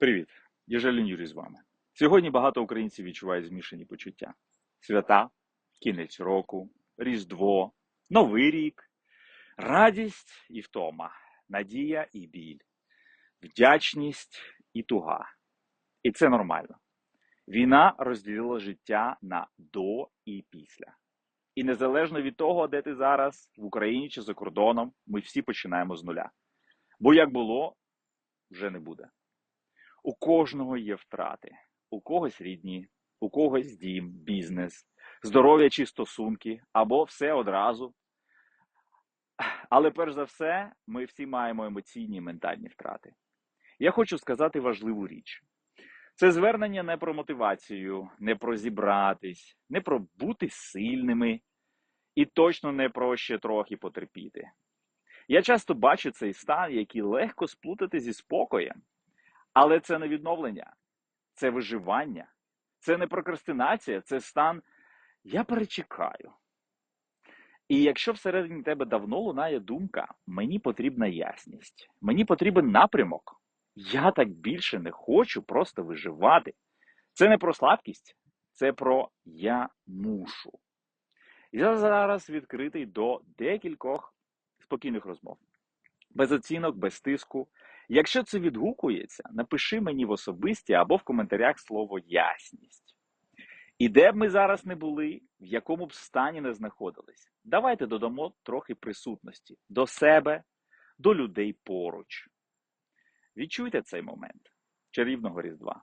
Привіт, я Жалін Юрій з вами. Сьогодні багато українців відчувають змішані почуття: свята, кінець року, Різдво, Новий рік, радість і втома, надія і біль, вдячність і туга. І це нормально. Війна розділила життя на до і після. І незалежно від того, де ти зараз, в Україні чи за кордоном, ми всі починаємо з нуля. Бо як було, вже не буде. У кожного є втрати, у когось рідні, у когось дім, бізнес, здоров'я чи стосунки, або все одразу. Але перш за все, ми всі маємо емоційні і ментальні втрати. Я хочу сказати важливу річ: це звернення не про мотивацію, не про зібратись, не про бути сильними і точно не про ще трохи потерпіти. Я часто бачу цей стан, який легко сплутати зі спокоєм. Але це не відновлення, це виживання, це не прокрастинація, це стан я перечекаю. І якщо всередині тебе давно лунає думка, мені потрібна ясність, мені потрібен напрямок, я так більше не хочу просто виживати. Це не про слабкість, це про я мушу. Я зараз відкритий до декількох спокійних розмов, без оцінок, без тиску. Якщо це відгукується, напиши мені в особисті або в коментарях слово ясність. І де б ми зараз не були, в якому б стані не знаходились, давайте додамо трохи присутності до себе, до людей поруч. Відчуйте цей момент чарівного Різдва.